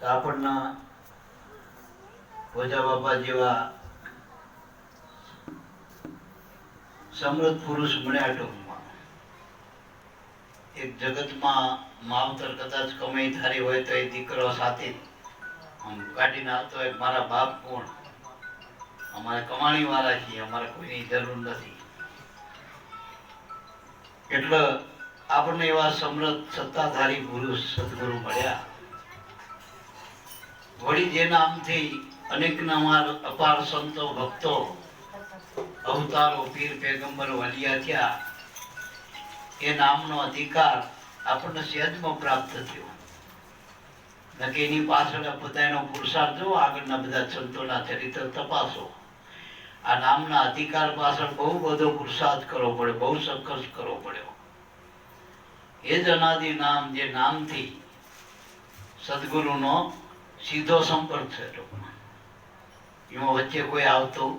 તો ઓજા બાપા જેવા સમૃદ્ધ પુરુષ મળ્યા ટૂંકમાં. એક જગતમાં માવતર કદાચ કમાઈ ધારી હોય તો એ દીકરો સાથે કાઢીને આવતો હોય. મારા બાપ કોણ? અમારે કમાણી વાળા છીએ, અમારે કોઈની જરૂર નથી. એટલે આપણને એવા સમૃદ્ધ સત્તાધારી પુરુષ સદગુરુ મળ્યા. વળી જે નામથી અનેક નામાર અપાર સંતો, ભક્તો, અવતારો, પીર, પેગંબર, વલિયા થયા. એ નામનો અધિકાર આપણને સહેજમાં પ્રાપ્ત થયો. નકે એની પાછળ બધાનો પુરુષાર્થ જો આગળના બધા સંતોના ચરિત્ર તપાસો. આ નામના અધિકાર પાછળ બહુ બધો પુરુષાર્થ કરવો પડે, બહુ સંઘર્ષ કરવો પડ્યો. એ જ અનાદિ નામ જે નામથી સદગુરુનો સીધો સંપર્ક છે એમાં વચ્ચે કોઈ આવતું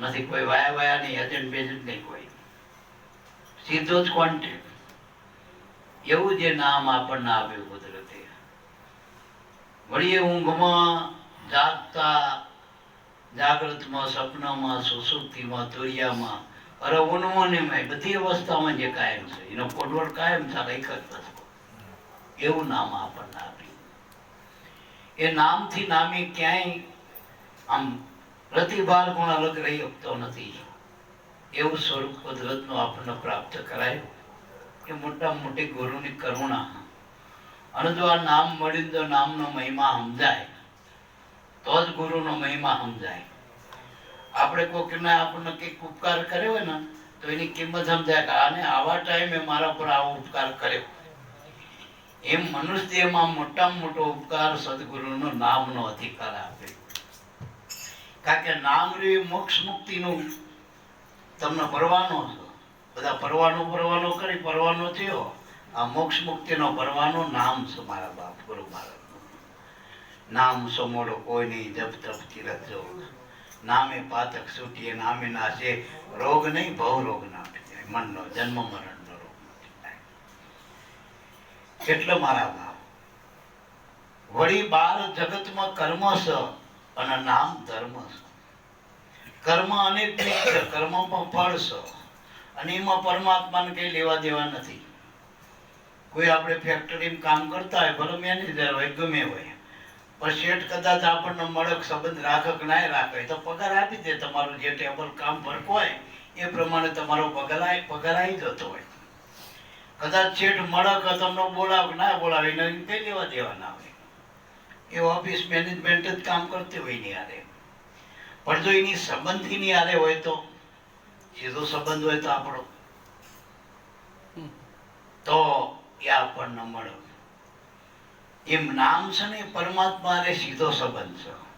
નથી, કોઈ વાયા વાયા નહીં એજન્ટ બેજન્ટ નહીં કોઈ. સીધો જ કોન્ટેક્ટ એવું જે નામ આપણને આપ્યું કુદરતે. વળીએ ઊંઘમાં જાગતા જાગૃતમાં સપનામાં સુસુપ્તિમાં, તુરિયામાં, અરે ઉન્મોનેમાં બધી અવસ્થામાં જે કાયમ છે, એનો કોડવડ કાયમ ચાલે, એક જ એવું નામ આપણને આપ્યું. એ નામથી નામે ક્યાંય આમ પ્રતિભાર પણ અલગ રહી શકતો નથી. એવું સ્વરૂપ કુદરતનું આપણને પ્રાપ્ત કરાયું એ મોટા મોટી ગુરુની કરુણા. અને જો આ નામ મળ્યું તો નામનો મહિમા સમજાય. તો જ ગુરુનો મહિમા સમજાય. આપણે કોકને આપણને કંઈક ઉપકાર કર્યો હોય ને, તો એની કિંમત સમજાય કે આને આવા ટાઈમે મારા પર આવો ઉપકાર કર્યો. એમ મનુષ્યમાં મોટામાં મોટો ઉપકાર સદગુરુનો નામનો અધિકાર આપે. કારણ કે નામ એ મોક્ષ મુક્તિનું તમને પરવાનો છો. બધા પરવાનો પરવાનો કરી પરવાનો થયો. આ મોક્ષ મુક્તિનો પરવાનો નામ છે મારા બાપ, ગુરુ મહારાજનું નામ સમોડો કોઈ નહીં, જપ, તપ તીરથ જો નામે પાતક છૂટીએ, નામે નાશે રોગ નહીં, ભવ રોગ ના મનનો જન્મ થાય. એટલે મારા બાપ. વળી બાર જગતમાં કર્મ છે અને નામ ધર્મ છે કર્મ અનેક કર્મમાં ફળ છે અને એમાં પરમાત્માને કઈ લેવા દેવા નથી. કોઈ આપણે ફેક્ટરીમાં કામ કરતા હોય, ભલે મેનેજર હોય, ગમે હોય. પણ શેઠ કદાચ આપણને મળક સંબંધ રાખે કે ના રાખે તો પગાર આપી દે. તમારું જે ટેબલ કામ ભરકો હોય, એ પ્રમાણે તમારો પગાર પગાર આવી જતો હોય. કદાચ શેઠ મળક તમને બોલાવે, ના બોલાવે, એને કઈ લેવા દેવા ના હોય. એ ઓફિસ મેનેજમેન્ટ જ કામ કરતી હોયની આરે પણ જો એની સંબંધીની આરે હોય તો સીધો સંબંધ હોય તો આપણો. તો એ આપણને મળે. એમ નામ છે ને પરમાત્મા સીધો સંબંધ છે.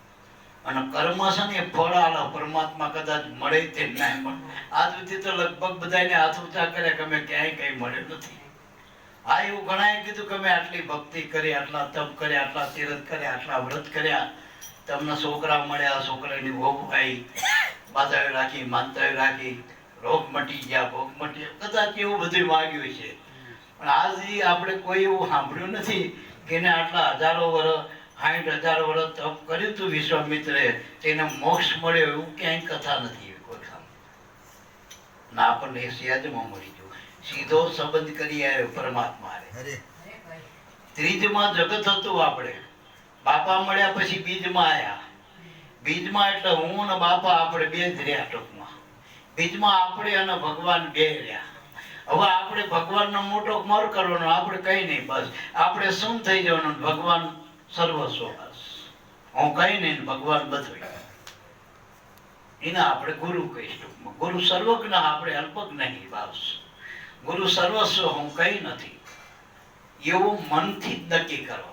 અને કર્મ છે ને ફળ આલો, પરમાત્મા કદાચ મળે તે ના મળે. આજ સુધી તો લગભગ બધાને હાથ ઊંચા કર્યા કે અમે ક્યાંય કઈ મળ્યું નથી. આ એવું ઘણાએ કીધું કે અમે આટલી ભક્તિ કરી, આટલા તપ કર્યા, આટલા તીરથ કર્યા, આટલા વ્રત કર્યા. તમને છોકરા મળ્યા, છોકરાની ભોગ આવી બાધાવી રાખી માનતાવી રાખી, રોગ મટી ગયા, ભોગ મટી. કદાચ એવું બધું માગ્યું છે. પણ આજ આપણે કોઈ એવું સાંભળ્યું નથી કે એને આટલા હજારો વર્ષ સાઠ હજાર વર્ષ તપ કર્યું હતું વિશ્વામિત્રે તેને મોક્ષ મળ્યો એવું ક્યાંય કથા નથી એવી કોઈ ખામ ના આપણને એ સહેજમાં મળી ગયું. સીધો સંબંધ કરી આવ્યો પરમાત્મા ત્રીજમાં જગત હતું આપણે. બાપા મળ્યા પછી બીજમાં આયા. બીજમાં એટલે હું અને બાપા આપણે બે જ રહ્યા ટૂંકમાં. બીજમાં આપણે અને ભગવાન બે રહ્યા. હવે આપણે ભગવાનનો મોટો મર કરવાનો આપણે કઈ નહીં બસ. આપણે શું થઈ જવાનું? ભગવાન સર્વસ્વ સોહસ હું કઈ નહીં ભગવાન બધું એને આપણે ગુરુ કહીશ. ગુરુ સર્વજ્ઞ આપણે અલ્પક નહીં ભાવશ ગુરુ સર્વસ્વ હું કઈ નથી. એવું મનથી નક્કી કરવાનું.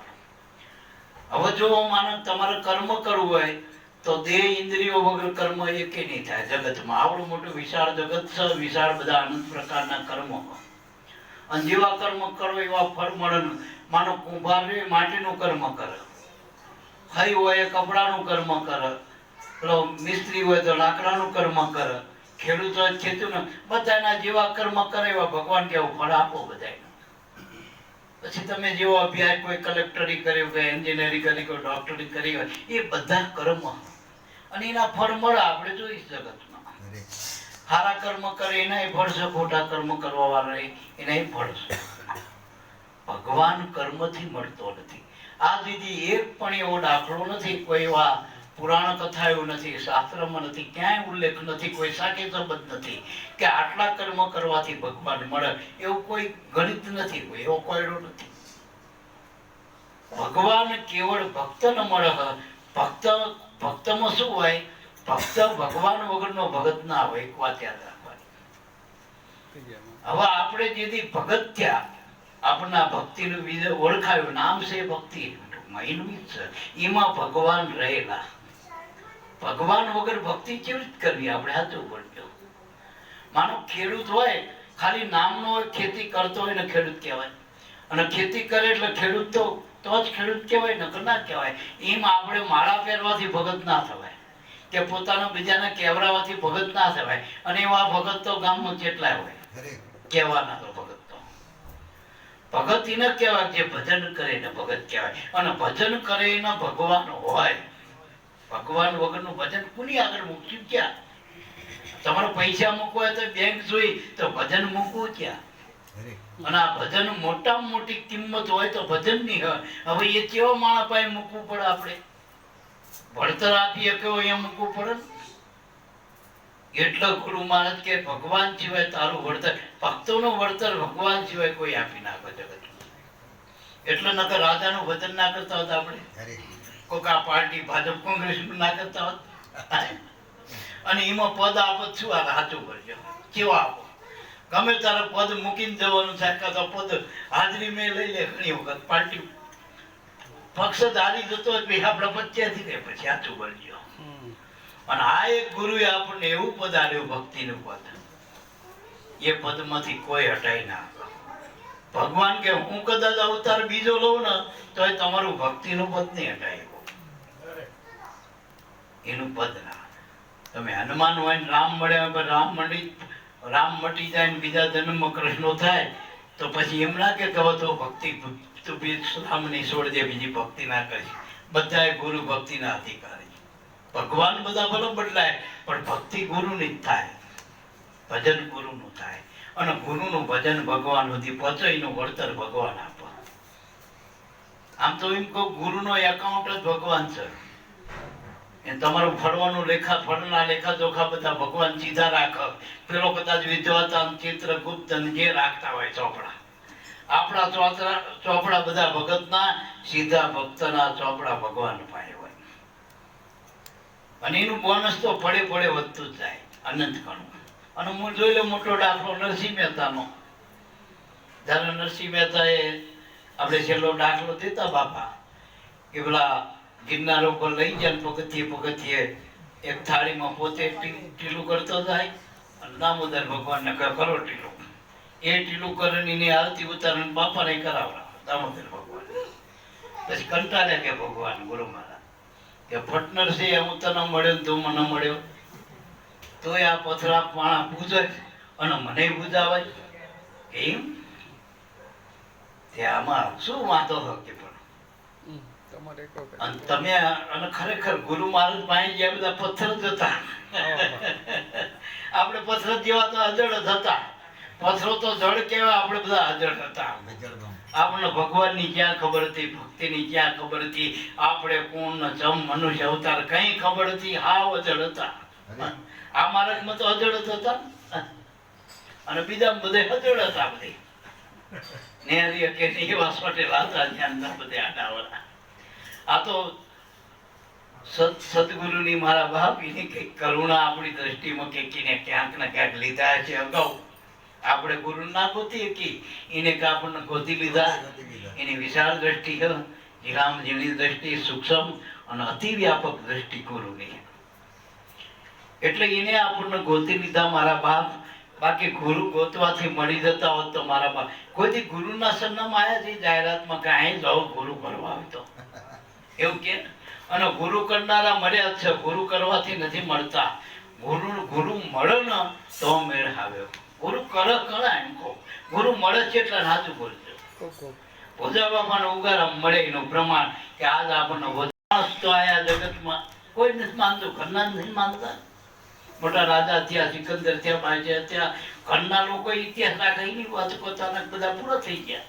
હવે જો માનો તમારે કર્મ કરવું હોય, તો દેહ ઇન્દ્રિયો વગર કર્મ એકે નહીં થાય જગતમાં. આવડું મોટું વિશાળ જગત છે, વિશાળ બધા અનંત પ્રકારના કર્મો. અને જેવા કર્મ કરો એવા ફળ મળે. માનો કુંભાર રે માટીનું કર્મ કરે. હઈ હોય કપડાનું કર્મ કરે. પેલો મિસ્ત્રી હોય તો લાકડાનું કર્મ કરે. ખેડૂત હોય ને ખેતીનું. બધાના જેવા કર્મ કરે એવા ભગવાન કેવું ફળ આપો બધાને પછી તમે જેવો અભ્યાસ કોઈ કલેક્ટરી કર્યો કે એન્જિનિયરિંગ કરી કોઈ ડોક્ટરી કરી હોય એ બધા કર્મ. અને એના ફળ મળે આપણે જોઈ જગતમાં. સારા કર્મ કરે એનાય ફળ છે ખોટા કર્મ કરવા વાળા એનાય ફળ છે. ભગવાન કર્મથી મળતો નથી. આ દીદી એક પણ એવો દાખલો નથી કોઈ એવા પુરાણ કથા એવું નથી શાસ્ત્રમાં નથી ક્યાંય ઉલ્લેખ નથી કોઈ સાકે સંબંધ નથી કે આટલા કર્મ કરવાથી ભગવાન મળે એવું કોઈ ગણિત નથી કોઈ એવો કોયડો નથી. ભગવાન કેવળ ભક્તને મળે ભક્ત ભક્તમાં શું હોય? ભક્ત ભગવાન વગરનો ભગત ના હોય એક વાત યાદ રાખવાની. હવે આપણે જેથી ભગત થયા આપણા ભક્તિનું વિશે ઓળખાયું. નામ છે ભક્તિ. એનું છે. એમાં ભગવાન રહેલા. ભગવાન વગર ભક્તિ કેવી રીતે કરવી? આપણે સાચું બોલજો માનો ખેડૂત હોય ખાલી નામનો હોય ખેતી કરતો હોય ને ખેડૂત કહેવાય. અને ખેતી કરે એટલે ખેડૂત તો તો જ ખેડૂત કહેવાય નકર ના કહેવાય. એમ આપણે માળા પહેરવાથી ભગત ના થવાય. કે પોતાના બીજાને કહેવરાવાથી ભગત ના થવાય. અને એવા ભગત તો ગામમાં કેટલાય હોય. કહેવાના તો ભગત. ભગત એને કહેવાય જે ભજન કરે ને ભગત કહેવાય. અને ભજન કરે એના ભગવાન હોય ભગવાન વગરનું ભજન કોની આગળ મૂક્યું ક્યાં? તમારે પૈસા મૂકવા હોય તો બેંક જોઈ તો ભજન મૂકવું ક્યાં? અને આ ભજન મોટામાં મોટી કિંમત હોય તો ભજનની હોય. હવે એ કેવો માણસ પાસે મૂકવું પડે આપણે? ભણતર આપીએ કેવો અહીંયા મૂકવું પડે ને? એટલે ગુરુ માણસ કે ભગવાન સિવાય તારું વળતર ભક્તોનું વળતર ભગવાન સિવાય કોઈ આપી નાખો જગત. એટલે નકર રાજાનું વચન ના કરતા હોત આપણે. કોક આ પાર્ટી ભાજપ કોંગ્રેસ ના કરતા હોત. અને એમાં પદ આપો શું? આ સાચું કરજો કેવા આપો? ગમે તારે પદ મૂકીને જવાનું થાય કાં તો પદ હાજરી મેં લઈ લે ઘણી વખત પાર્ટી. પક્ષ હારી જતો હોય આપણે પચ્યાથી રે પછી સાચું કરજો અને આ એક ગુરુએ આપણને એવું પદ આલ્યું ભક્તિનું પદ. એ પદમાંથી કોઈ હટાઈ ના ભગવાન કે હું કદાચ અવતાર બીજો લઉં ને, તો એ તમારું ભક્તિનું પદ નહીં હટાય એનું પદ ના. તમે હનુમાન હોય ને રામ મળ્યા પણ રામ મળી, રામ મટી જાય ને બીજા જન્મ કૃષ્ણ થાય, તો પછી એમ ના કે કહો તો ભક્તિ તું બી રામની છોડ દે બીજી ભક્તિ ના કરી. બધા ગુરુ ભક્તિના અધિકારી. ભગવાન બધા ભલે બદલાય, પણ ભક્તિ ગુરુની જ થાય. ભજન ગુરુનું થાય. અને ગુરુનું ભજન ભગવાન સુધી પહોંચે, એનું વળતર ભગવાન આપે. આમ તો એમ કહું, ગુરુનો એકાઉન્ટ જ ભગવાન છે. એ તમારું ફળવાનું લેખા ફળના લેખા જોખા બધા ભગવાન સીધા રાખે. પેલો કદાચ વિદ્વાન ચિત્રગુપ્ત ને જે રાખતા હોય ચોપડા. આપણા ચોપડા બધા ભગતના, સીધા ભક્તના ચોપડા ભગવાન પાસે હોય. અને એનું બોનસ તો પડે પડે વધતું જાય, અનંત ગણું. અને હું જોઈ લો મોટો દાખલો નરસિંહ મહેતાનો. જ્યારે નરસિંહ મહેતાએ આપણે છેલ્લો દાખલો દેતા બાપા કે પેલા ગિરનાર ઉપર લઈ જાય પગથિયે પગથિયે એક થાળીમાં પોતે ટીલું કરતો જાય, અને દામોદર ભગવાનને કહે કરો ટીલું. એ ટીલું કરીને એની આરતી ઉતારણ બાપાને કરાવડા દામોદર ભગવાન પછી કંટાળ્યા કે ભગવાન ગુરુમાં. કે ફટનર છે હું તને મળ્યો તું મને મળ્યો તોય આ પથરા પાણા પૂજે અને મને પૂજાવે એમ? તે આમાં શું વાંધો હતો પણ. અને તમે અને ખરેખર ગુરુ મહારાજ પાસે જ્યાં બધા પથ્થર જ હતા. આપણે પથ્થર જેવા તો અજળ જ હતા. પથ્થરો તો જળ કેવા આપણે બધા અજળ હતા. આપણને ભગવાનની ક્યાં ખબર હતી ભક્તિની ક્યાં ખબર હતી? આપણે કોણ જમ મનુષ્ય અવતાર કઈ ખબર હતી? હાવ અજળ હતા. આ માર્ગમાં તો અજળ જ હતા. અને બીજા બધે અજળ હતા બધી. નેહરી કે એવા સોટેલા હતા જ્યાં બધે આડાવડા આ તો સત સદગુરુની મારા બાપ એની કંઈક કરુણા આપણી દ્રષ્ટિમાં કે ક્યાંક ને ક્યાંક લીધા છે અગાઉ. આપણે ગુરુ ના ગોતી હતી એને આપણને ગોતી લીધા. એની વિશાળ દ્રષ્ટિ જીરામ દ્રષ્ટિ સૂક્ષ્મ અને અતિ વ્યાપક દ્રષ્ટિ ગુરુની એટલે એને આપણને ગોતી લીધા મારા બાપ. બાકી ગુરુ ગોતવાથી મળી જતા હોત તો મારા બાપ. કોઈથી ગુરુના સરનામ આવ્યા છે? જાહેરાતમાં કે અહીં જાઓ ગુરુ કરવા આવતો. એવું કે? અને ગુરુ કરનારા મળ્યા છે. ગુરુ કરવાથી નથી મળતા. ગુરુ ગુરુ મળે ને તો મેળ આવ્યો ગુરુ કરે કરા એમ કહો. ગુરુ મળે છે એટલે સાચું બોલજો. કહો ઉગારા મળે એનું પ્રમાણ કે આજ આપણને માણસ તો આયા જગતમાં. કોઈ નથી માનતું ઘરના નથી માનતા. મોટા રાજા થયા સિકંદર થયા બાજા થયા ઘરના લોકો ઇતિહાસ રાખે એની વાત પોતાના બધા પૂરા થઈ ગયા.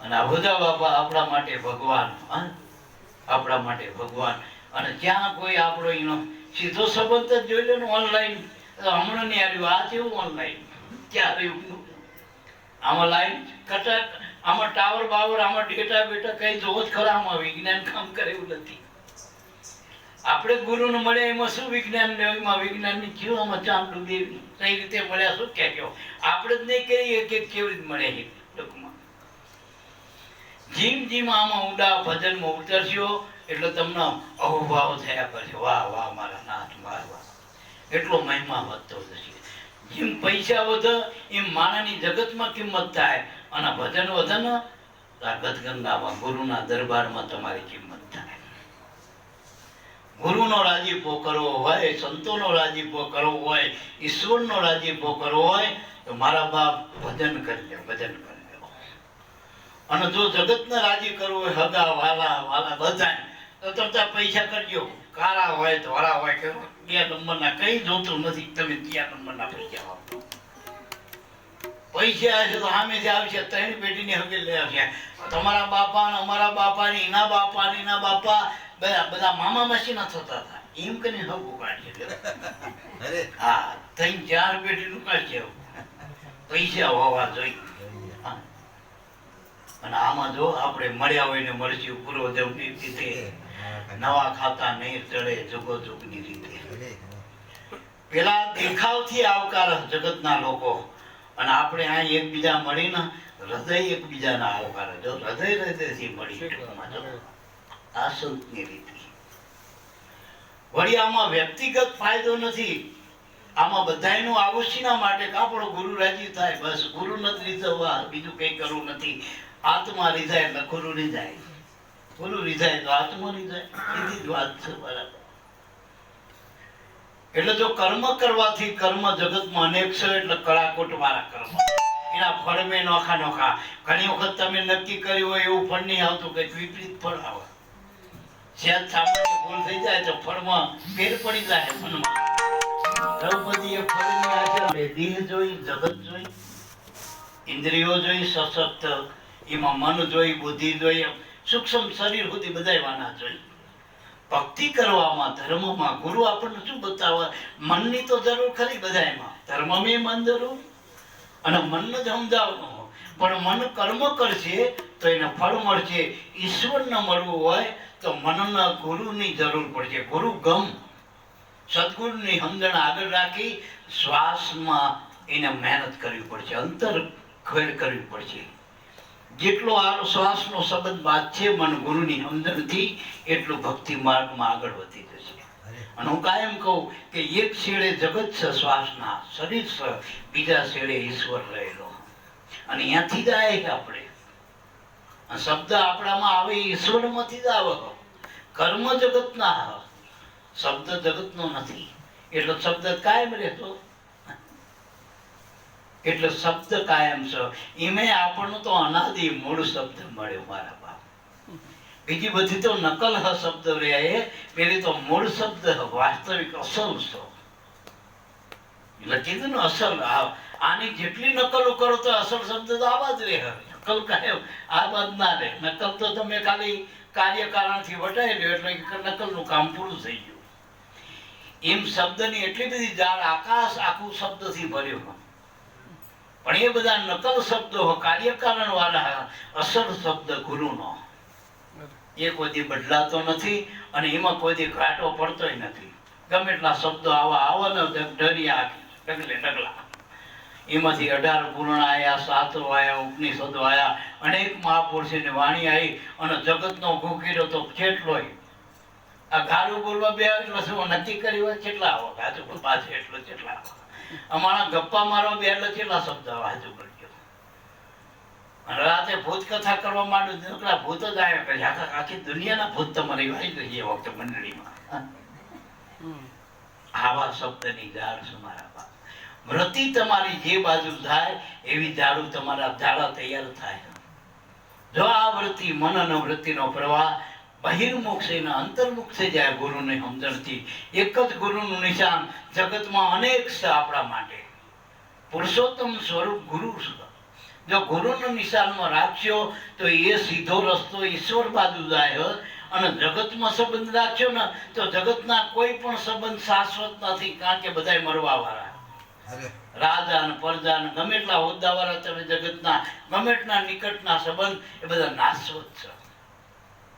અને આ બધા બાપા આપણા માટે ભગવાન? આપણા માટે ભગવાન. અને જ્યાં કોઈ આપણો એનો સીધો સંબંધ જ જોઈ લો ઓનલાઈન હમણાં નહીં આવ્યું આ કેવું ઓનલાઈન ક્યારે આમાં લાઈન કટક આમાં ટાવર બાવર, આમાં ડેટા બેટા કઈ જોવો જ ખરા, આમાં વિજ્ઞાન કામ કરે એવું નથી. આપણે ગુરુને મળે એમાં શું વિજ્ઞાન ને એમાં વિજ્ઞાનની કેવું આમાં ચાંદલું દેવી કઈ રીતે મળ્યા, શું ક્યાં કહો આપણે જ નહીં કહીએ કે કેવી રીતે મળે છે ટૂંકમાં. જીમ જીમ આમાં ઊંડા ભજનમાં ઉતરશો, એટલે તમને અહોભાવ થયા કરશે. વાહ વાહ, મારા નાથ, વાહ વાહ. એટલો મહિમા વધતો જશે. જેમ પૈસા વધે, એમ માણાની જગતમાં કિંમત થાય. અને ભજન વધે ને, તો ગંગામાં ગુરુના દરબારમાં તમારી કિંમત થાય. ગુરુનો રાજીપો કરવો હોય, સંતોનો રાજીપો કરવો હોય, ઈશ્વરનો રાજીપો કરવો હોય, તો મારા બાપ ભજન કરી લે ભજન કરી લે અને જો જગતને રાજી કરવો હોય, હગા, વાલા વાલા બધા તો તરતા પૈસા કરજો. કાળા હોય, ધોળા હોય કે બે નંબરના કઈ જોતું નથી. તમે કયા નંબરના પૈસા વાપરો? પૈસા હશે તો સામેથી આવશે ત્રણ પેઢીની હગે લઈ આવશે. તમારા બાપા ને અમારા બાપા ને એના બાપા ને એના બાપા બધા બધા મામા માસીના થતા હતા. એમ કરીને હગું કાઢશે હા ત્રણ ચાર પેઢીનું કાઢશે પૈસા હોવા જોઈએ. અને આમાં જો આપણે મળ્યા હોય ને મળશું પૂર્વદેવની રીતે નવા ખાતા નહીં ચડે જુગો જુગની રીતે. પેલા દેખાવથી આવકાર જગતના લોકો અને આપણે આ એકબીજા મળીને હૃદય એકબીજાના આવકાર જો હૃદય હૃદયથી મળી. આ સંતની રીતિ. વળી આમાં વ્યક્તિગત ફાયદો નથી. આમાં બધાયનું આવશ્યના માટે આપણો ગુરુ રાજી થાય બસ ગુરુ નથી રીઝવવા બીજું કંઈ કરવું નથી. આત્મા રીઝાય એટલે ગુરુ રીઝાય એટલે જો કર્મ કરવાથી કર્મ જગતમાં અનેક છે, એટલે કળાકોટ વાળા કર્મ. એના ફળ મેં નોખા નોખા. ઘણી વખત તમે નક્કી કર્યું હોય એવું ફળ નહીં આવતું, કંઈક વિપરીત ફળ આવે. ફળમાં ફેર પડી જાય જોઈ, જગત જોઈ, ઇન્દ્રિયો જોઈ, સશક્ત, એમાં મન જોઈ, બુદ્ધિ જોઈ સૂક્ષ્મ શરીર સુધી બધાય વાના ભક્તિ કરવામાં, ધર્મમાં, ગુરુ આપણને શું બતાવે? મનની તો જરૂર ખરી બધાયમાં. ધર્મમે મન જરૂર અને મનને જ સમજાવવાનું પણ મન કર્મ કરશે તો એને ફળ મળશે. ઈશ્વરને મળવું હોય તો મનના ગુરુની જરૂર પડશે. ગુરુ ગમ. સદગુરુની સમજણ આગળ રાખી શ્વાસમાં એને મહેનત કરવી પડશે. અંતર ખેડ કરવી પડશે. જેટલો આ શ્વાસનો સંબંધ બાદ છે મન ગુરુની સમજણથી એટલું ભક્તિ માર્ગમાં આગળ વધી જશે. અને હું કાયમ કહું કે એક શેડે જગત છે શ્વાસના શરીર છે બીજા શેડે ઈશ્વર રહેલો. અને અહીંયાથી જાય આવે આપણે. શબ્દ આપણામાં આવે ઈશ્વરમાંથી જ આવે. કર્મ જગતના. શબ્દ જગતનો નથી. એટલો શબ્દ કાયમ રહેતો. એટલે શબ્દ કાયમ છે. એમે આપણને તો અનાદિ મૂળ શબ્દ મળ્યો મારા બાપ. બીજી બધી તો નકલ હ શબ્દ રહ્યા પેલી તો મૂળ શબ્દ વાસ્તવિક અસલ છે એટલે કીધું અસલ આની જેટલી નકલો કરો તો અસલ શબ્દ તો આવા જ રહે નકલ કાયમ આ બાદ ના રહે નકલ તો તમે ખાલી કાર્યકારણથી વટાઈ લ્યો, એટલે નકલનું કામ પૂરું થઈ ગયું. એમ શબ્દની એટલી બધી જાળ આકાશ આખું શબ્દથી ભર્યું. પણ એ બધા નકલ શબ્દો કાર્યકારણ વાળા, અસર શબ્દ ગુરુનો. એ કોઈ દી બદલાતો નથી અને એમાં કોઈ દી ઘાટો પડતોય નથી. ગમે એટલા શબ્દો આવા આવો ને ડરિયા ડગલે ડગલા. એમાંથી અઢાર પૂર્ણ આવ્યા સાતો આવ્યા ઉપનિષદો આવ્યા અનેક મહાપુરુષોની વાણી આવી અને જગતનો ઘૂકીરો તો કેટલોય આ ગારું બોલવા બે એટલે શું નક્કી કર્યું કેટલા આવો? ગાજુ પાછળ એટલો કેટલા આવો? અમારા ગપ્પા મારવા બે લખેલા શબ્દ વાંચુ કરજો રાતે ભૂત કથા કરવા માંડું તો ભૂત જ આવ્યા કે આખી દુનિયાના ભૂત તમારી વાઈ ગઈ એ વખતે મંડળીમાં. આવા શબ્દની જાળ છે મારા બાપ. વ્રતિ તમારી જે બાજુ થાય, એવી ઝાડુ તમારા ઝાડા તૈયાર થાય. જો આ વૃત્તિ મન અને વૃત્તિનો પ્રવાહ બહિર્મુખ ને અંતર્મુખ થઈ જાય ગુરુની સમજણથી એક જ ગુરુનું નિશાન જગતમાં અનેક છે આપણા માટે. પુરુષોત્તમ સ્વરૂપ ગુરુ છે. જો ગુરુનું નિશાનમાં રાખશો તો એ સીધો રસ્તો ઈશ્વર બાજુ જાય અને જગતમાં સંબંધ રાખ્યો ને તો જગતના કોઈ પણ સંબંધ શાશ્વત નથી કારણ કે બધાય મરવા વાળા રાજા ને પ્રજા ને ગમે એટલા હોદ્દા વાળા તમે જગતના ગમે એટલા નિકટના સંબંધ એ બધા નાશવત છે.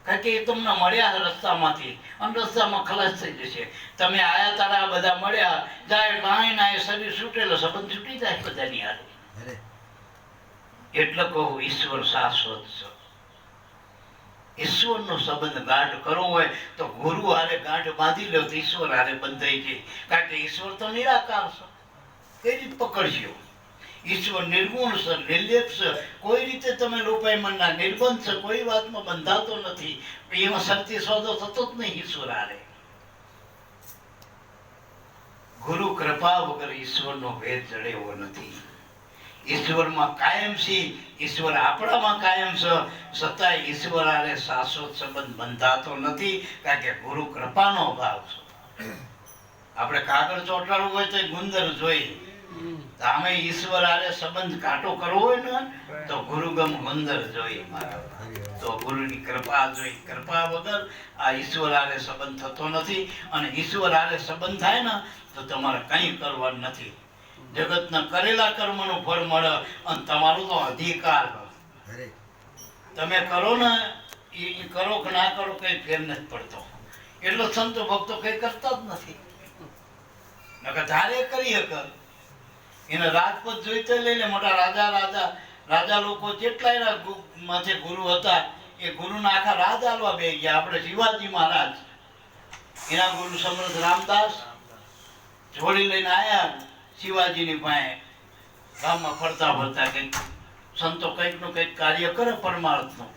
કારણ કે એ તમને મળ્યા રસ્તામાંથી. અને રસ્તામાં ખલાસ થઈ જશે. તમે આયા તારા આ બધા મળ્યા જાય નાય નાય શરીર છૂટેલો સંબંધ છૂટી જાય બધાની હારે. એટલે કહું ઈશ્વર શાશ્વત છે. ઈશ્વરનો સંબંધ ગાંઠ કરવો હોય તો ગુરુ હારે ગાંઠ બાંધી લો તો ઈશ્વર હારે બંધાઈ જાય. કારણ કે ઈશ્વર તો નિરાકાર છે. કઈ રીત પકડશો? ઈશ્વર નિર્ગુણ છે, નિર્લેપ છે. કોઈ રીતે તમે લોપાયમનના નિર્બંધ છે, કોઈ વાતમાં બંધાતો નથી. એમાં શક્તિ સોદો થતો જ નહીં ઈશ્વર આરે ગુરુ કૃપા વગર ઈશ્વરનો ભેદ જડે એવો નથી. ઈશ્વરમાં કાયમ છે, ઈશ્વર આપણામાં કાયમ છે. છતાંય ઈશ્વર આરે શાશ્વત સંબંધ બંધાતો નથી, કારણ કે ગુરુ કૃપાનો અભાવ છે. આપણે કાગળ ચોંટાડવું હોય તો ગુંદર જોઈ તો આમે ઈશ્વર આરે સંબંધ કાટો કરવો હોય ને તો ગુરુગમ ગુંદર જોઈ મારા. તો ગુરુની કૃપા જોઈ કૃપા વગર આ ઈશ્વર હારે સંબંધ થતો નથી. અને ઈશ્વર હારે સંબંધ થાય ને તો તમારે કંઈ કરવાનું નથી. જગતના કરેલા કર્મનું ફળ મળે અને તમારું તો અધિકાર તમે કરો ને એ કરો કે ના કરો કઈ ફેર નથી પડતો. એટલો સંતો ભક્તો કઈ કરતા જ નથી. નકર ધારે કરી હક એને રાજપત જોઈતે લઈ લે, મોટા રાજા રાજા રાજા લોકો જેટલા માથે ગુરુ હતા, એ ગુરુના આખા રાજ આલવા બે ગયા. આપણે શિવાજી મહારાજ, એના ગુરુ સમર્થ રામદાસ, જોડી લઈને આવ્યા શિવાજીની પાસે. ગામમાં ફરતા ફરતા કંઈક સંતો કંઈકનું કંઈક કાર્ય કરે પરમાર્થનું.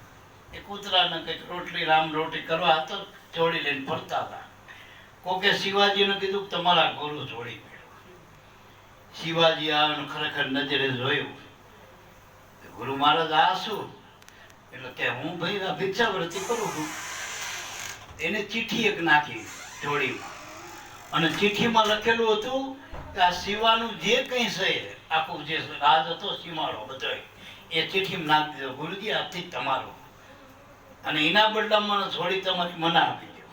એ કૂતરાને કંઈક રોટલી, રામ રોટી કરવા તો જોડી લઈને ફરતા હતા. કોકે શિવાજીને કીધું કે તમારા ગુરુ જોડી શિવાજી આવે ખરેખર નજરે જોયું. ગુરુ મહારાજ, આ શું? એટલે કે હું ભાઈ ભિક્ષાવૃત્તિ કરું છું. એને ચિઠ્ઠી એક નાખી જોડીમાં. અને ચિઠ્ઠીમાં લખેલું હતું કે આ શિવાનું જે કંઈ છે, આખું જે રાજ હતો સીમાડો બધો એ ચિઠ્ઠીમાં નાખી દીધો. ગુરુજી આજથી તમારો. અને એના બદલામાં જોડી તમારી મના આપી દો.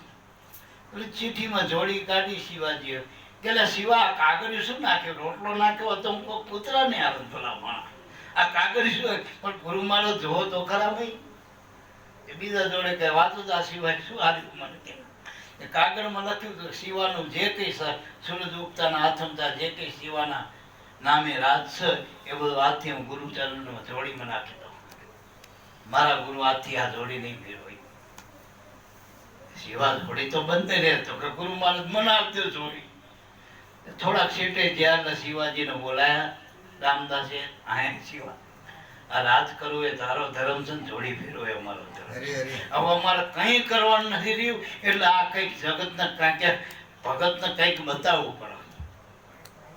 એટલે ચિઠ્ઠીમાં જોડી કાઢી શિવાજીએ. કે લે શિવા, આ કાગળ શું નાખ્યો? રોટલો નાખ્યો તો હું કોઈ કૂતરાને આવે ભલા આ કાગળ શું પણ ગુરુ મારો જોવો તો ખરા ભાઈ. એ બીજા જોડે કે વાતો જ આ સિવાય શું આ રીતે મને કે? કાગળમાં લખ્યું કે શિવાનું જે કંઈ સૂરજ ઉગતાના આથમતા જે કંઈ શિવાના નામે રાજ છે એ બધું આજથી હું ગુરુચરણમાં જોડીમાં નાખી દઉં. મારા ગુરુ હાથથી આ જોડી નહીં ફેરવાય શિવા જોડી તો બંધ રહે, તો કે ગુરુ મહારાજ મને આપજો જોડી. થોડાક સેટે જ્યાં શિવાજીને બોલાયા રામદાસે શિવા. આ રાજ કરવું એ તારો ધર્મ છે જોડી ફેરવો એ અમારો ધર્મ હવે અમારે કંઈ કરવાનું નથી રહ્યું એટલે આ કંઈક જગતને કાંઈક ભગતને કંઈક બતાવવું પડે.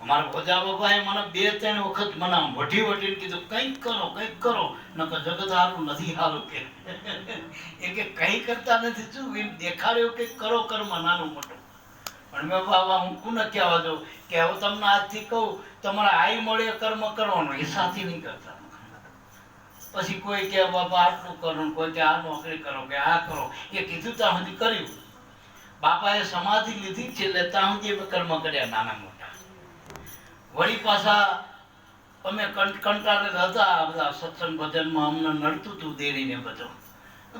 અમારા ભોજા બાબાએ મને બે ત્રણ વખત મને વઢી વઢી વઢીને કીધું કંઈક કરો કંઈક કરો. નકર જગત સારું નથી સારું કે. એ કે કંઈ કરતા નથી શું દેખાડ્યું કે કરો કર્મ નાનું મોટું? પણ મેં બાબા હું કોને કહેવા દઉં કે હું તમને આજથી કહું, તમારે આઈ મળે, કર્મ કરવાનું. એ સાથી નહીં કરતા. પછી કોઈ કે, બાપા, આટલું કરો. કોઈ કે, આ નોકરી કરો. કે, આ કરો. એ કીધું ત્યાં સુધી કર્યું. બાપાએ સમાધિ લીધી છે એટલે ત્યાં સુધી કર્મ કર્યા નાના મોટા. વળી પાછા અમે કં- કંટાળે હતા બધા સત્સંગ ભજનમાં અમને નડતું હતું દેરીને બધું.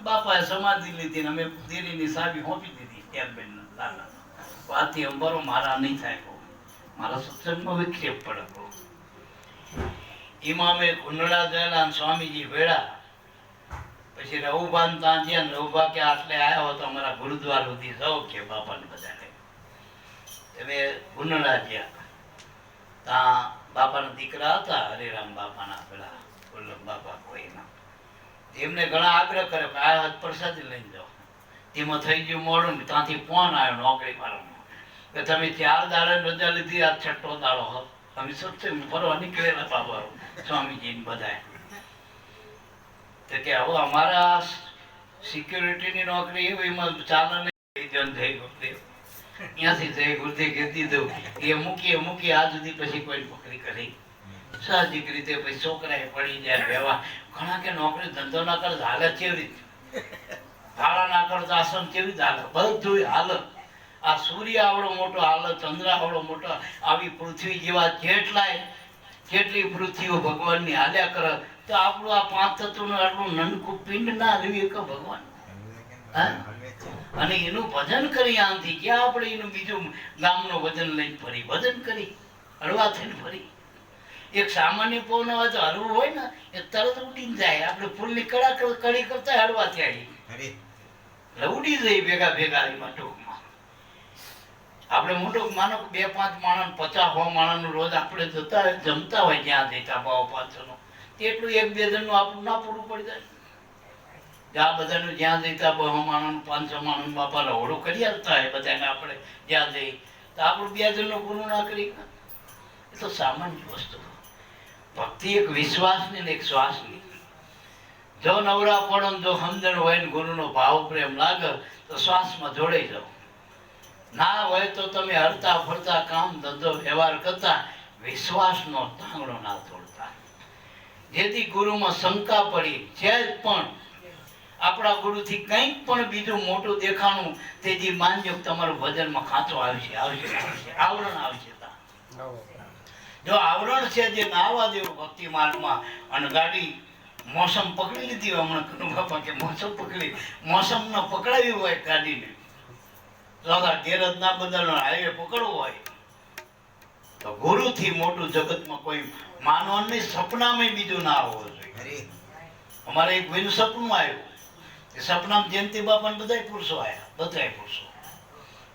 બાપાએ સમાધિ લીધી ને અમે દેરીની સાબી સોંપી દીધી ત્યારબેન લાલા વાતથી અંબારો મારા નહીં થાય મારા સત્સંગમાં વિક્ષેપ પડે અમે કુંડળા ગયેલા અને સ્વામીજી વેળા પછી રઘુભાન ત્યાં ગયા ને રઘુભા કે આટલે આવ્યા હો તો અમારા ગુરુદ્વાર સુધી જાઓ કે બાપાને બધાને. તમે કુંડળા ગયા. ત્યાં બાપાના દીકરા હતા, હરિરામ બાપાના પેલા, વલ્લભ બાપા કોઈના એમને ઘણા આગ્રહ કર્યો કે આ પ્રસાદી લઈને જાઓ. તેમાં થઈ ગયું મોડું ત્યાંથી ફોન આવ્યો નોકરી વાળાનો. તમે ચાર દાડે રજા લીધી, આ છઠ્ઠો દાડો હો. અમે સત્સંગ ફરવા નીકળેલા બાબા સ્વામીજી ને બધા તો કે હવે અમારા સિક્યુરિટીની નોકરી એમાં ચાલે નહીં જય ગુરુદેવ. ત્યાંથી જય ગુરુદેવ કહેતી દઉં એ મૂકી મૂકી આ સુધી પછી કોઈ નોકરી કરી. સાહજિક રીતે પછી છોકરાએ પડી જાય, વ્યવહાર. ઘણા કે નોકરી ધંધો ના કરે, હાલત કેવી રીતે? ભાડા ના કરતા આસન કેવી રીતે હાલે? બધું હાલત આ સૂર્ય આવડો મોટો આલો ચંદ્ર આવડો મોટો આવી પૃથ્વી જેવા જેટલાય જેટલી પૃથ્વીઓ ભગવાનની હાલ્યા કરે તો આપણું આ પાંચ તત્વનું આટલું નનકું પિંડ ના લેવી કે ભગવાન. અને એનું ભજન કરી આનથી ક્યાં આપણે એનું બીજું ગામનું ભજન લઈને ફરી? ભજન કરી હળવા થઈને ફરી. એક સામાન્ય પવન હોય તો હળવું હોય ને એ તરત ઉડીને જાય. આપણે ફૂલની કડા કડી કરતા હળવા થયા ઉડી જાય ભેગા ભેગા એમાં ટૂંકમાં આપણે મોટો માનો બે, પાંચ માણસ, પચાસ, સો માણસનું રોજ આપણે જતા જમતા હોય જ્યાં જતા ભાવ પાછળનું એટલું એક, બે જણનું આપણું ના પૂરું પડી જાય. આ બધાનું જ્યાં જઈતા બહુ માણસ પાંચસો માણસ બાપા રહોડું કરી આવતા હોય બધાને આપણે જ્યાં જઈ તો આપણું બે જણનું પૂરું ના કરી એ તો સામાન્ય વસ્તુ. ભક્તિ એક વિશ્વાસની ને એક શ્વાસની. જો નવરા પડો જો સમજણ હોય ને ગુરુનો ભાવ પ્રેમ લાગે, તો શ્વાસમાં જોડાઈ જાઓ. ના હોય તો તમે હરતા ફરતા કામ ધંધો વ્યવહાર કરતા વિશ્વાસનો તાંગડો ના તોડતા. જેથી ગુરુમાં શંકા પડી, છે પણ. આપણા ગુરુથી કંઈક પણ બીજું મોટું દેખાણું તેથી માનજો તમારું વજનમાં ખાંચો આવશે આવશે આવરણ આવશે જો આવરણ છે જે નાવા દેવું ભક્તિ માર્ગમાં અને ગાડી મોસમ પકડી લીધી હમણાં કનુ કે મોસમ પકડી, મોસમ ન પકડાવી હોય ગાડીને. આ ગેરજ ના બદલનો હાઈવે પકડવો હોય તો ગુરુથી મોટું જગતમાં કોઈ માનવાની સપનામાં બીજું ના હોવું જોઈએ. અમારે એક બીજું સપનું આવ્યું. એ સપનામાં જયંતિ બાપા બધા પુરુષો આવ્યા બધા પુરુષો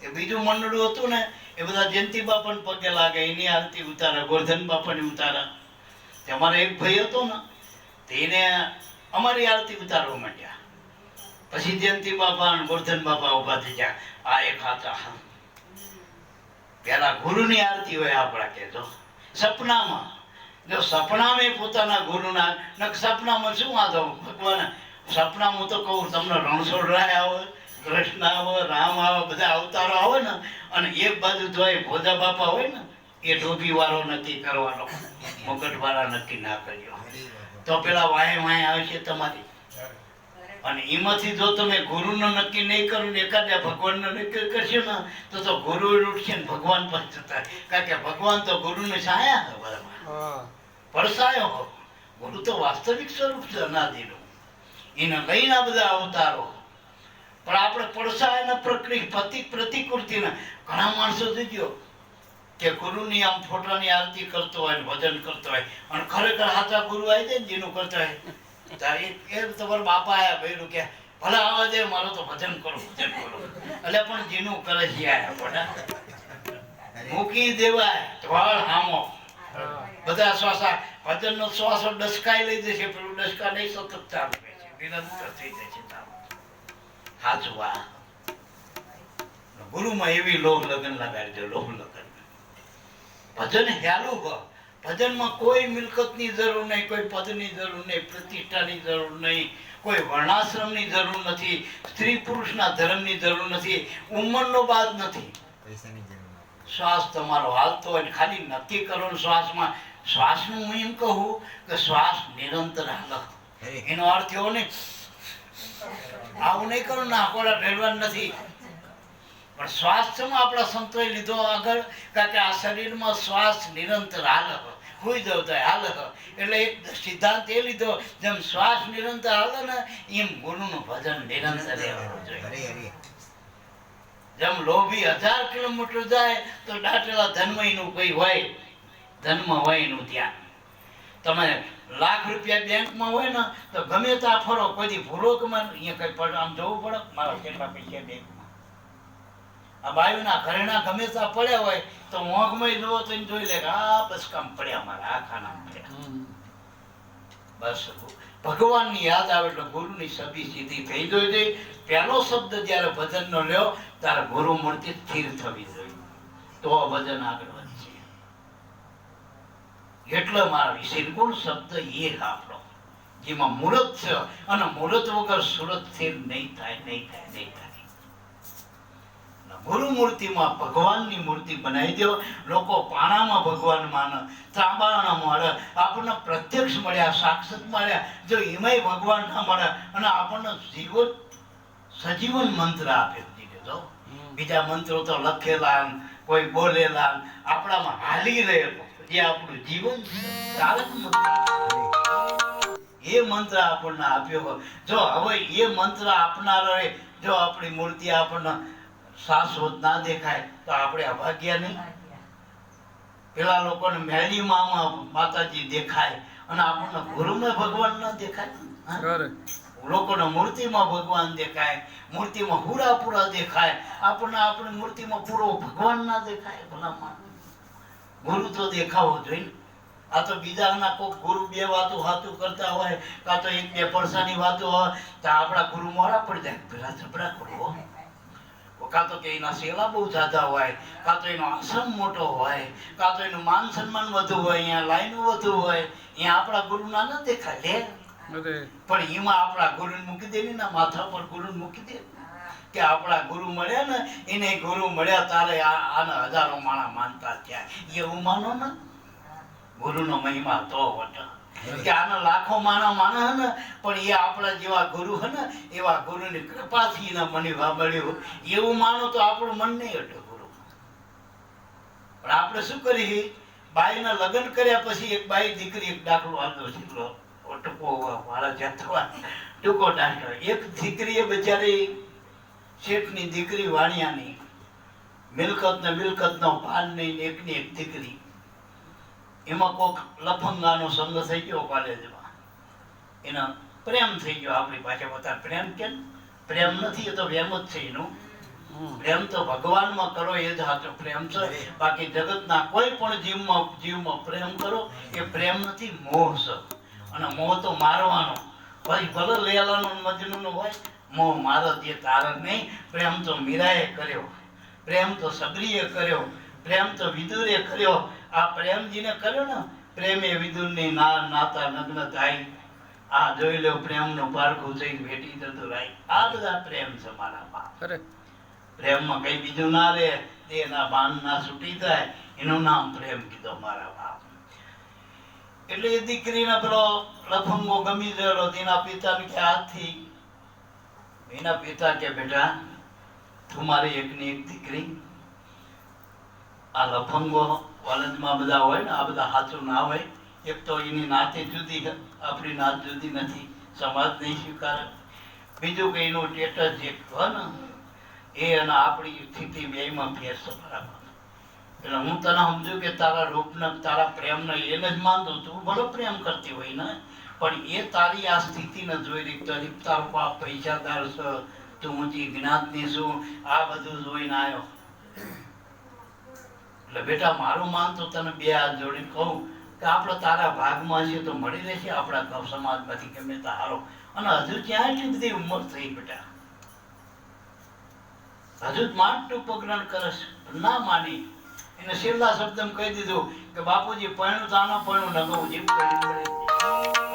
એ બીજું મંડળું હતું ને એ બધા જયંતિ બાપાને પગે લાગે એની આરતી ઉતારે ગોરધન બાપાની ને ઉતારા અમારે એક ભાઈ હતો ને તેને અમારી આરતી ઉતારવા માંડ્યા. પછી જયંતિ બાપા ગોર્ધન ગોરધન બાપા ઊભા થઈ ગયા. આ એક પેલા ગુરુની આરતી હોય આપણા કહેજો સપનામાં. જો સપનામાં પોતાના ગુરુના ના સપનામાં શું વાંધો? ભગવાન સપનામાં તો કહું તમને રણછોડરાય આવે કૃષ્ણ આવે રામ આવે બધા અવતારો આવે ને અને એક બાજુ તો એ ભોજા બાપા હોય ને એ ટોપી વાળો નક્કી કરવાનો. મગજ વાળા નક્કી ના કર્યો. તો પેલા વાય વાય આવે છે તમારી. અને એમાંથી જો તમે ગુરુનો નક્કી નહીં કરો ને એકાદા ભગવાનનો નક્કી કરશો ને તો તો ગુરુ ઉઠશે ને ભગવાન પણ જતા કારણ કે ભગવાન તો ગુરુને છાયા છે બરાબર. પરસાયો ગુરુ તો વાસ્તવિક સ્વરૂપ છે અનાદિનું. એને લઈને આ બધા અવતારો. પણ આપણે પડસાયના પ્રકૃતિ પ્રતિક પ્રતિકૃતિના ઘણા માણસો જોજો કે ગુરુની આમ ફોટાની આરતી કરતો હોય ભજન કરતો હોય. અને ખરેખર હાથા ગુરુ આવી જાય ને જેનું કરતા હોય. તમારા બાપા આયા ભૈરું કે ભલે આવા દે મારો તો ભજન કરો ભજન કરો. એટલે પણ જેનું કરે છે આયા બધા મૂકી દેવાય ધ્વાળ હામો. બધા શ્વાસા ભજનનો શ્વાસો ડસકાઈ લઈ જશે પેલું ડસકા નહીં સતત ચાલુ રહે છે નિરંતર થઈ જશે ચાલુ. હાચું ગુરુમાં એવી લોહ લગન લગાડજો લોહ લગન ભજન હેલું ભ ભજનમાં કોઈ મિલકતની જરૂર નહીં કોઈ પદની જરૂર નહીં પ્રતિષ્ઠાની જરૂર નહીં કોઈ વર્ણાશ્રમની જરૂર નથી સ્ત્રી પુરુષના ધર્મની જરૂર નથી ઉંમરનો બાદ નથી. શ્વાસ તમારો હાલતો હોય ખાલી નક્કી કરો ને શ્વાસમાં. શ્વાસનું હું એમ કહું કે શ્વાસ નિરંતર હાલ એનો અર્થ એવો ને આવું નહીં કરું ને આકોડા ઢેરવાનું નથી. પણ સ્વાસ્થ્યમાં આપણા સંતોએ લીધો આગળ કારણ કે આ શરીરમાં શ્વાસ નિરંતર હાલ હોઈ જવું તો હાલ એટલે એક સિદ્ધાંત એ લીધો જેમ શ્વાસ નિરંતર હાલે ને એમ ગુરુનું ભજન નિરંતર જોઈએ. જેમ લોભી હજાર કિલોમીટર જાય તો દાટેલા ધનમયનું કઈ હોય ધર્મ હોય એનું ત્યાં. તમે લાખ રૂપિયા બેંકમાં હોય ને તો ગમે ત્યાં ફરો કોઈ ભૂલો કે મને અહીંયા કઈ આમ જવું પડે મારા કેટલા પૈસા બેંકમાં. આ બાયુના ઘરેણા ગમે પડ્યા હોય તો મોંઘમાં જોવો તો જોઈ લે આ બસ કામ પડ્યા મારા આ ખાના પડ્યા. બસ ભગવાનની યાદ આવે એટલે ગુરુની છબી સીધી થઈ જોઈ જોઈએ પહેલો શબ્દ જ્યારે ભજનનો લ્યો ત્યારે ગુરુ મૂર્તિ સ્થિર થવી જોઈએ. તો ભજન આગળ વધશે. એટલે મારા વિશે કોણ શબ્દ એ આપણો. જેમાં મુહૂર્ત છે અને મુહૂર્ત વગર સુરત સ્થિર નહીં થાય નહીં થાય નહીં થાય. ગુરુ મૂર્તિમાં ભગવાનની મૂર્તિ બનાવી દો લોકો પાણામાં ભગવાન માને ત્રાંબાણા મળે આપણને પ્રત્યક્ષ મળ્યા સાક્ષાત મળ્યા. જો એમાંય ભગવાન ના મળે અને આપણને જીવો સજીવન મંત્ર આપે દીધે બીજા મંત્રો તો લખેલા કોઈ બોલેલા આપણામાં હાલી રહે જે આપણું જીવન ચાલક મંત્ર એ મંત્ર આપણને આપ્યો જો હવે એ મંત્ર આપનારો જો આપણી મૂર્તિ આપણને શાશ્વત ના દેખાય તો આપણે અભાગ્ય નહીં. પેલા લોકોને મેળીમાં માતાજી દેખાય અને આપણને ગુરુમાં ભગવાન ના દેખાય. લોકોને મૂર્તિમાં ભગવાન દેખાય મૂર્તિમાં હુરા પૂરા દેખાય આપણને આપણી મૂર્તિમાં પૂરો ભગવાન ના દેખાય ભલામાં ગુરુ તો દેખાવો જોઈએ. આ તો બીજાના કોઈક ગુરુ બે વાતો વાતો કરતા હોય કાં તો એક બે પરસાની વાતો હોય તો આપણા ગુરુ મોડા પડી જાય. પેલા ઝબડા કરો કાં તો કે એના સેવા બહુ જાજા હોય કાં તો એનો આશ્રમ મોટો હોય કાં તો એનું માન સન્માન વધુ હોય અહીંયા લાઈન વધુ હોય અહીંયા આપણા ગુરુના ન દેખાય લે. પણ એમાં આપણા ગુરુ મૂકી દેવી ના માથા પર ગુરુ મૂકી દે કે આપણા ગુરુ મળ્યા ને એને ગુરુ મળ્યા તારે આ- આને હજારો માણા માનતા થયા. એવું માનો ને? ગુરુનો મહિમા તો વટ. કે આને લાખો માણા માણા હે ને, પણ એ આપણા જેવા ગુરુ હે ને, એવા ગુરુની કૃપાથી એના મને વાબડ્યું એવું માનો તો આપણું મન નહીં અટે ગુરુ. પણ આપણે શું કરીએ? બાઈના લગ્ન કર્યા પછી એક બાઈ દીકરી એક દાખલો આપ્યો છે ટૂંકો મારા જથવા ટૂંકો દાખલો. એક દીકરીએ બચારી શેઠની દીકરી વાણિયાની. મિલકત ને મિલકત નો ભાન નહીં, એકની એક દીકરી. એમાં કોક લફંગાનો સંગ થઈ ગયો કોલેજમાં. એનો પ્રેમ થઈ ગયો આપણી પાસે બધા પ્રેમ કેમ? પ્રેમ નથી એ તો વેમ જ છે એનું. પ્રેમ તો ભગવાનમાં કરો એ જ સાચો પ્રેમ છે. બાકી જગતના કોઈ પણ જીવમાં જીવમાં પ્રેમ કરો એ પ્રેમ નથી મોહ છે. અને મોહ તો મારવાનો. ભાઈ ભલે લેલાનો ને મજનૂનો હોય મોહ મારો તે તારક નહીં. પ્રેમ તો મીરાએ કર્યો. પ્રેમ તો સબરીએ કર્યો. પ્રેમ તો વિદુરે કર્યો. આ પ્રેમજીને કર્યો ને પ્રેમે વિદુરની નાર નાતા નગ્ન થાય. આ જોઈ લો પ્રેમનું પારખું થઈ ભેટી જતું રાય આ બધા પ્રેમ છે મારા બાપ. અરે. પ્રેમમાં કઈ બીજું ના રહે તેના બાન ના છૂટી જાય. એનું નામ પ્રેમ કીધો મારા બાપ. એટલે એ દીકરીને પેલો લફંગો ગમી ગયેલો તેના પિતાને કે હાથથી એના પિતા કે બેટા તું મારી એકની એક દીકરી. આ લફંગો કોલેજમાં બધા હોય ને, આ બધા સાચું ના હોય, એક તો એની નાતે જુદી આપણી નાત જુદી નથી, સમાજ નહીં સ્વીકારે. બીજું કે એનું સ્ટેટસ જે હોય ને, એ અને આપણી સ્થિતિ બેમાં ફેર બરાબર. એટલે હું તને સમજુ કે તારા રૂપને, તારા પ્રેમને એને જ માનતો તું ભલે પ્રેમ કરતી હોય ને, પણ એ તારી આ સ્થિતિને જોઈ રહી તો તારો બાપ પૈસાદાર છે, તું ઊંચી જ્ઞાતની છું, આ બધું જોઈને આવ્યો એટલે બેટા, મારું માન તો તને બે હાથ જોડીને કહું કે આપણે તારા ભાગમાં છે તો મળી રહેશે આપણા સમાજમાંથી ગમે તારો. અને હજુ ક્યાં એટલી બધી ઉંમર થઈ બેટા? હજુ માટું પગરણ કરશ ના માની. એને છેલ્લા શબ્દ કહી દીધું કે બાપુજી પરણું તાનો પરણું નગવું જેમ કરી